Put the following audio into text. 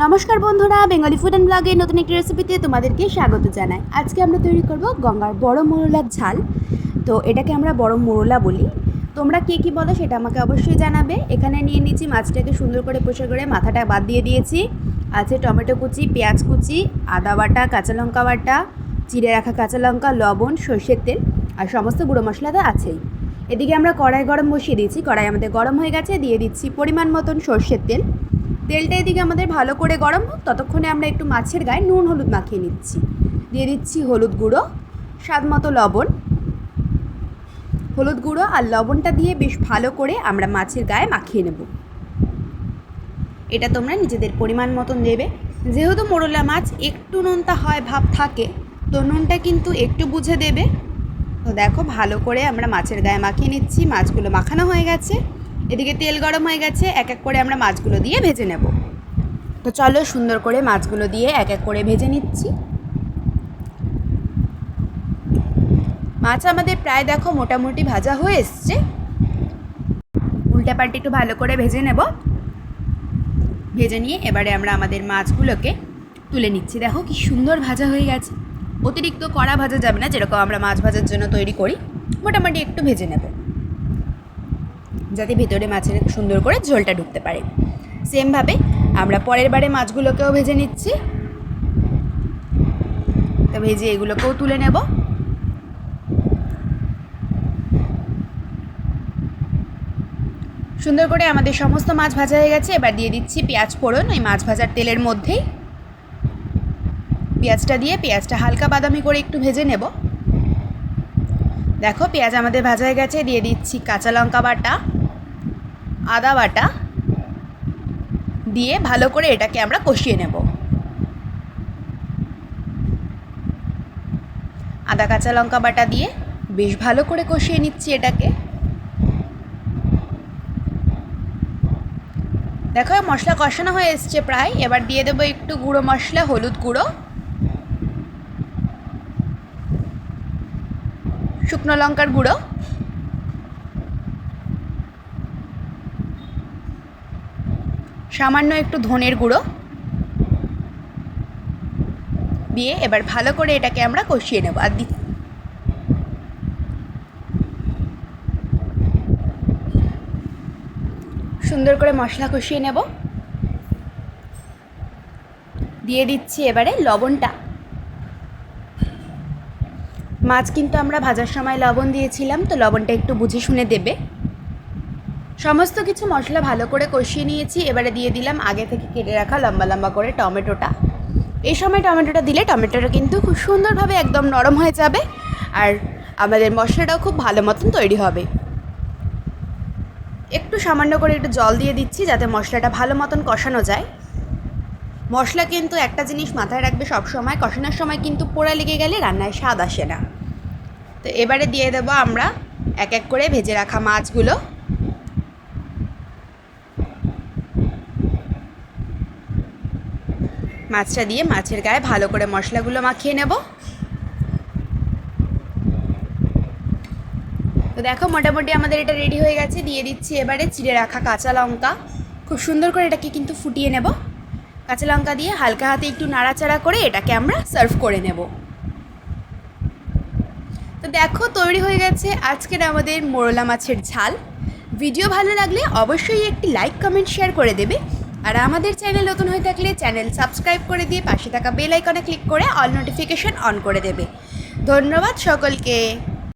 নমস্কার বন্ধুরা, Bengali food and ব্লগের নতুন একটি রেসিপিতে তোমাদেরকে স্বাগত জানাই। আজকে আমরা তৈরি করব গঙ্গার বড় মোরলার ঝাল। তো এটাকে আমরা বড় মোরলা বলি। তোমরা কে কী বলো সেটা আমাকে অবশ্যই জানাবে। এখানে নিয়ে নিচ্ছি মাছটাকে সুন্দর করে পরিষ্কার করে মাথাটা বাদ দিয়ে দিয়েছি। আছে টমেটো কুচি, পেঁয়াজ কুচি, আদা বাটা, কাঁচা লঙ্কা বাটা, চিড়ে রাখা কাঁচা লঙ্কা, লবণ, সর্ষের তেল আর সমস্ত গুঁড়ো মশলা তো আছেই। এদিকে আমরা কড়াই গরম বসিয়ে দিয়েছি। কড়াই আমাদের গরম হয়ে গেছে। দিয়ে দিচ্ছি পরিমাণ মতন সর্ষের তেল। তেলটা এদিকে আমাদের ভালো করে গরম হোক, ততক্ষণে আমরা একটু মাছের গায়ে নুন, হলুদ মাখিয়ে নিচ্ছি। দিয়ে দিচ্ছি হলুদ গুঁড়ো, স্বাদ মতো লবণ। হলুদ গুঁড়ো আর লবণটা দিয়ে বেশ ভালো করে আমরা মাছের গায়ে মাখিয়ে নেব। এটা তোমরা নিজেদের পরিমাণ মতন দেবে। যেহেতু মোরলা মাছ একটু নুনটা হয়, ভাব থাকে, তো নুনটা কিন্তু একটু বুঝে দেবে। তো দেখো, ভালো করে আমরা মাছের গায়ে মাখিয়ে নিচ্ছি, মাছগুলো মাখানো হয়ে গেছে। এদিকে তেল গরম হয়ে গেছে, এক এক করে আমরা মাছগুলো দিয়ে ভেজে নেব। তো চলো সুন্দর করে মাছগুলো দিয়ে এক এক করে ভেজে নিচ্ছি। মাছ আমাদের প্রায় দেখো মোটামুটি ভাজা হয়ে এসছে। উল্টা পাল্টে একটু ভালো করে ভেজে নেব। ভেজে নিয়ে এবারে আমরা আমাদের মাছগুলোকে তুলে নিচ্ছি। দেখো কি সুন্দর ভাজা হয়ে গেছে। অতিরিক্ত কড়া ভাজা যাবে না, যেরকম আমরা মাছ ভাজার জন্য তৈরি করি। মোটামুটি একটু ভেজে নেব। যাতে ভেতরে মাছের সুন্দর করে ঝোলটা ঢুকতে পারে। সেমভাবে আমরা পরের বারে মাছগুলোকেও ভেজে নিচ্ছি। তো ভেজে এগুলোকেও তুলে নেব। সুন্দর করে আমাদের সমস্ত মাছ ভাজা হয়ে গেছে। এবার দিয়ে দিচ্ছি পেঁয়াজ ফোড়ন, ওই মাছ ভাজার তেলের মধ্যেই। পেঁয়াজটা দিয়ে পেঁয়াজটা হালকা বাদামি করে একটু ভেজে নেব। দেখো পেঁয়াজ আমাদের ভাজা হয়ে গেছে। দিয়ে দিচ্ছি কাঁচা লঙ্কা বাটা। আদা বাটা দিয়ে ভালো করে এটাকে আমরা কষিয়ে নেব। আদা কাঁচা লঙ্কা বাটা দিয়ে বেশ ভালো করে কষিয়ে নিচ্ছি এটাকে। দেখো, মশলা কষানো হয়ে এসছে প্রায়। এবার দিয়ে দেবো একটু গুঁড়ো মশলা, হলুদ গুঁড়ো। শুকনো লঙ্কার গুঁড়ো। সামান্য একটু ধনের গুঁড়ো। দিয়ে এবার ভালো করে এটাকে আমরা কষিয়ে নেব। আর সুন্দর করে মশলা কষিয়ে নেব। দিয়ে দিচ্ছি এবারে লবণটা। মাছ কিন্তু আমরা ভাজার সময় লবণ দিয়েছিলাম, তো লবণটা একটু বুঝে শুনে দেবে। সমস্ত কিছু মশলা ভালো করে কষিয়ে নিয়েছি, এবারে দিয়ে দিলাম আগে থেকে কেটে রাখা লম্বা লম্বা করে টমেটোটা। এই সময় টমেটোটা দিলে টমেটোটা কিন্তু খুব সুন্দরভাবে একদম নরম হয়ে যাবে আর আমাদের মশলাটাও খুব ভালো মতন তৈরি হবে। একটু সামান্য করে একটু জল দিয়ে দিচ্ছি যাতে মশলাটা ভালো মতন কষানো যায়। মশলা কিন্তু একটা জিনিস মাথায় রাখবে সব সময়, কষানোর সময় কিন্তু পোড়া লেগে গেলে রান্নায় স্বাদ আসে না। তো এবারে দিয়ে দেবো আমরা এক এক করে ভেজে রাখা মাছগুলো। মাছটা দিয়ে মাছের গায়ে ভালো করে মশলাগুলো মাখিয়ে নেব। তো দেখো, মোটামুটি আমাদের এটা রেডি হয়ে গেছে। দিয়ে দিচ্ছি এবারে চিড়ে রাখা কাঁচা লঙ্কা। খুব সুন্দর করে এটাকে কিন্তু ফুটিয়ে নেব। কাঁচা লঙ্কা দিয়ে হালকা হাতে একটু নাড়াচাড়া করে এটাকে আমরা সার্ভ করে নেব। তো দেখো, তৈরি হয়ে গেছে আজকের আমাদের মোরলা মাছের ঝাল। ভিডিও ভালো লাগলে অবশ্যই একটি লাইক কমেন্ট শেয়ার করে দেবে। আর আমাদের চ্যানেল নতুন হয়ে থাকলে চ্যানেল সাবস্ক্রাইব করে দিয়ে পাশে থাকা বেল আইকনে ক্লিক করে অল নোটিফিকেশন অন করে দেবে। ধন্যবাদ সকলকে।